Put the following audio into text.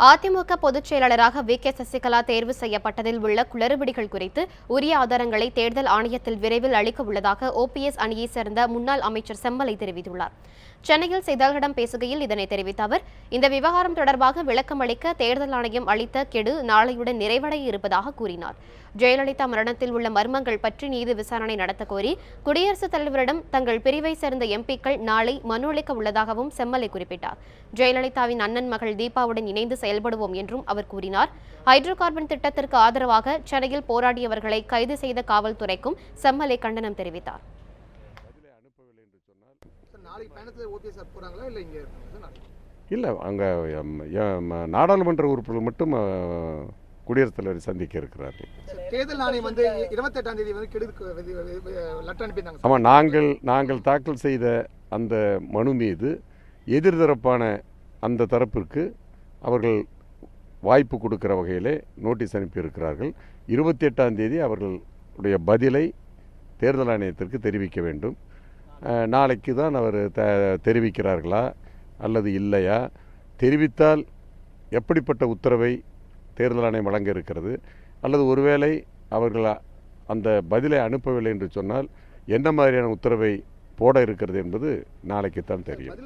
அதிமுக பொதுச் செயலாளராக we. K. Sasikala தேர்வு செய்யப்பட்டதில் உள்ள குளறுபடிகள் குறித்து உரிய ஆதாரங்களை தேர்தல் ஆணையத்தில் விரைவில் அளிக்க உள்ளதாக ஓபிஎஸ் அணியைச் சேர்ந்த முன்னாள் அமைச்சர் செம்மலை தெரிவித்துள்ளார். சென்னையில் செய்தியாளர்களிடம் பேசுகையில் இதனை தெரிவித்த அவர் இந்த விவகாரம் தொடர்பாக விளக்கம் அளிக்க தேர்தல் ஆணையம் அளித்த கெடு நாளையுடன் நிறைவடைய இருப்பதாக கூறினார். ஜெயலலிதா மரணத்தில் உள்ள மர்மங்கள் பற்றி நீதி விசாரணை நடத்த கோரி குடியரசுத் தலைவரிடம் தங்கள் பிரிவை சேர்ந்த எம்பிக்கள் நாளை மனு அளிக்க உள்ளதாகவும் செம்மலை குறிப்பிட்டார். ஜெயலலிதாவின் அண்ணன் மகள் தீபாவுடன் இணைந்து செயல்படுவோம் என்றும் அவர் கூறினார் ஹைட்ரோ கார்பன் திட்டத்திற்கு ஆதரவாக சென்னையில் போராடியவர்களை கைது செய்த காவல்துறைக்கும் செம்மலை கண்டனம் தெரிவித்தார் இல்லை அங்கே நாடாளுமன்ற உறுப்பினர்கள் மட்டும் குடியரசுத் தலைவரை சந்திக்க இருக்கிறார்கள் சார், தேர்தல் ஆணையம் வந்து இருபத்தெட்டாம் தேதி வந்து கெடுக்கு லெட்டர் அனுப்பியிருந்தாங்க. ஆமாம் நாங்கள் நாங்கள் தாக்கல் செய்த அந்த மனு மீது எதிர்தரப்பான அந்த தரப்பிற்கு அவர்கள் வாய்ப்பு கொடுக்குற வகையிலே நோட்டீஸ் அனுப்பியிருக்கிறார்கள். இருபத்தி எட்டாம் தேதி அவர்களுடைய பதிலை தேர்தல் ஆணையத்திற்கு தெரிவிக்க வேண்டும். நாளைக்கு தான் அவர் த தெரிவிக்கிறார்களா அல்லது இல்லையா? தெரிவித்தால் எப்படிப்பட்ட உத்தரவை தேர்தல் ஆணையம் வழங்க இருக்கிறது? அல்லது ஒருவேளை அவர்கள் அந்த பதிலை அனுப்பவில்லை என்று சொன்னால் என்ன மாதிரியான உத்தரவை போட இருக்கிறது என்பது நாளைக்கு தான் தெரியும்.